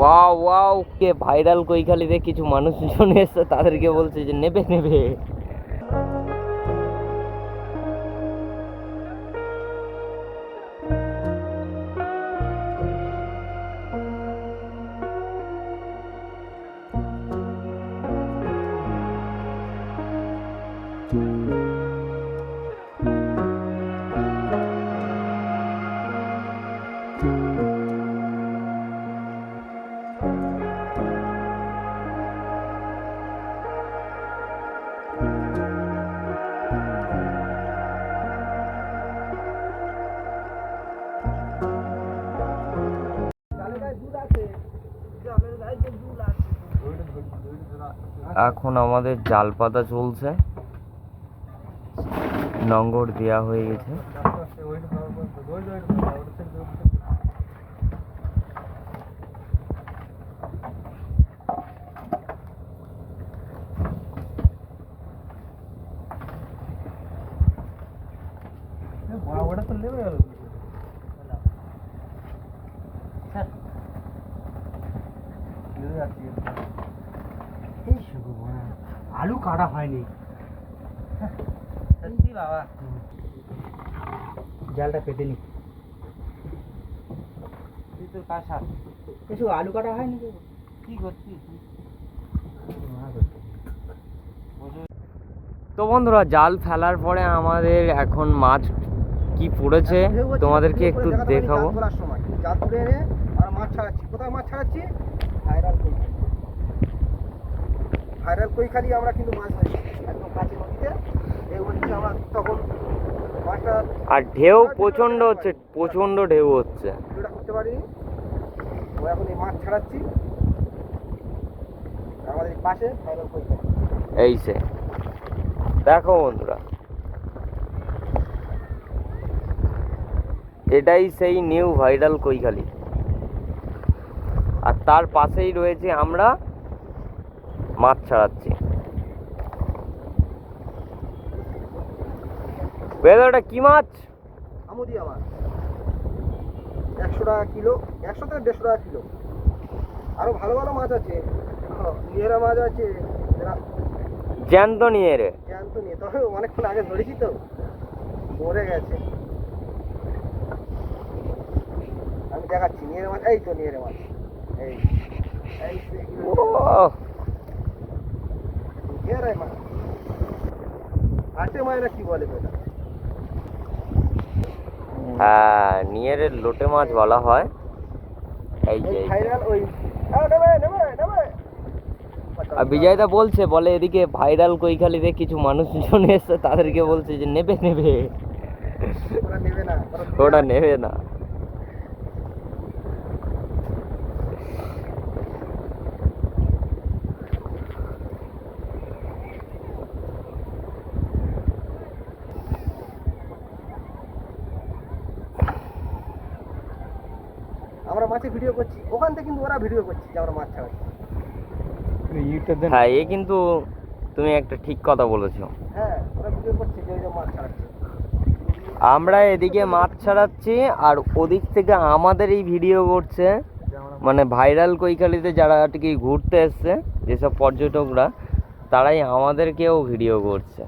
Wow wow কে viral কৈখালিতে কিছু মানুষজন এসছে তাদেরকে বলছে যে নেবে নেবে। এখন আমাদের জাল পাতা চলছে। নঙ্গর দেওয়া হয়ে গেছে। এই শুধু বড়া। আলু কাটা হয়নি। সত্যি বাবা। জালটা পেতে নি। তোর কাজ সার। কিছু আলু কাটা হয়নি তো? কি করছিস? তো বন্ধুরা জাল ফেলার পরে আমাদের এখন মাছ কি পড়েছে তোমাদেরকে একটু দেখাবো। জাল তুলে আমরা মাছ ছাড়াচ্ছি। কোথায় মাছ ছাড়াচ্ছি? ভাইরাল ভাইরাল কৈখালি আমরা কিন্তু মাছ ধরি। একদম কাছে নদীতে। এই নদীতে আমরা তখন মাছটা আর ঢেউ প্রচণ্ড হচ্ছে প্রচণ্ড ঢেউ হচ্ছে। ভিডিওটা করতে পারিনি। তো এখন এই মাছ ছাড়াচ্ছি। আমাদের পাশে ভাইরাল কৈখালি। এই সে দেখো বন্ধুরা। এটাই সেই নিউ ভাইরাল কৈখালি। আর তার পাশেই রয়েছে আমরা মাছ ছাড়াচ্ছি। ওটা কি মাছ? আমুদিয়া মাছ। একশো টাকা কিলো একশো থেকে দেড়শো টাকা কিলো। আরও ভালো ভালো মাছ আছে। নিয়েরা মাছ আছে জ্যান্ত নিয়ে রে। জ্যান্ত নিয়ে। তবে অনেকক্ষণ আগে ধরেছি তো। মরে গেছে। আমি দেখাচ্ছি নিয়েরে মাছ। এই তো নিয়েরে মাছ। এই এই মাছ মায়েরা কি বলে এটা হ্যাঁ নিয়েরের লোটে মাছ বলা হয়। এই যে এই যে। ভাইরাল ওই আ, নেবে নেবে নেবে। আর বিজয়দা বলছে বলে এদিকে ভাইরাল কৈখালিতে কিছু মানুষজন এসছে তাদেরকে বলছে যে নেবে নেবে। ওটা নেবে না। আমরা মাছে ভিডিও করছি। ওখান থেকে কিন্তু ওরা ভিডিও করছে যে আমরা মাছ ছাড়াচ্ছি। হ্যাঁ এ কিন্তু তুমি একটা ঠিক কথা বলেছ। হ্যাঁ ওরা ভিডিও করছে যে ওই যে মাছ ছাড়াচ্ছে। আমরা এদিকে মাছ ছাড়াচ্ছি আর ওদিক থেকে আমাদের এই ভিডিও করছে মানে ভাইরাল কৈখালিতে যারা আর কি ঘুরতে এসছে যেসব পর্যটকরা তারাই আমাদেরকেও ভিডিও করছে।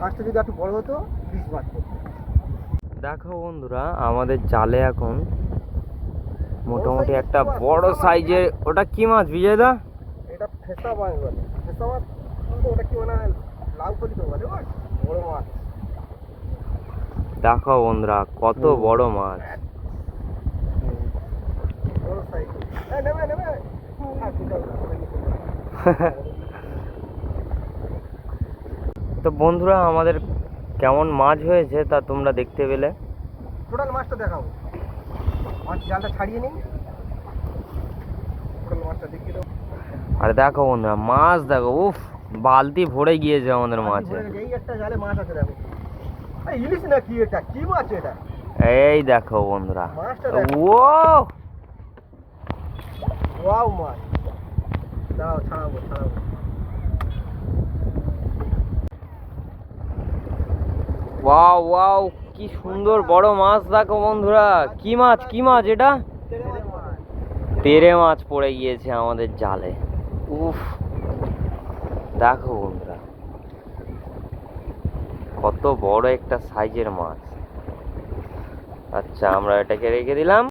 মাছটা যদি একটু বড় হতো পিস মাছ দেখো বন্ধুরা আমাদের জালে এখন মোটামুটি একটা বড় সাইজের ওটা কি মাছ বিজয়দা? এটা ফেসা মাছ বলে। ফেসা মাছ ওটা কি মানে লাল কলি তো বলে বড় মাছ। দেখো বন্ধুরা কত বড় মাছ। বড় সাইজ নেবে নেবে। হ্যাঁ, তো বন্ধুরা আমাদের কেমন মাছ হয়েছে তা তোমরা দেখতে পেলে। টোটাল মাছটা দেখাবো মাছ জালটা ছাড়িয়ে নিই। টোটাল মাছটা দেখিয়ে দাও। আর দেখো বন্ধুরা মাছ দেখো উফ বালতি ভরে গিয়েছে আমাদের মাছে। এই একটা জালে মাছ আছে দেখো। এই ইলিশ না কি এটা? কি মাছ এটা? এই দেখো বন্ধুরা। ও ওয়াও! মাছ। ছাড়াবো ছাড়াবো। ওয়াও ওয়াও কি সুন্দর বড় মাছ দেখো বন্ধুরা। কি মাছ কি মাছ এটা? তেরে মাছ পড়ে গিয়েছে আমাদের জালে। উফ, দেখো বন্ধুরা। কত বড় একটা সাইজের মাছ। আচ্ছা আমরা এটাকে রেখে দিলাম।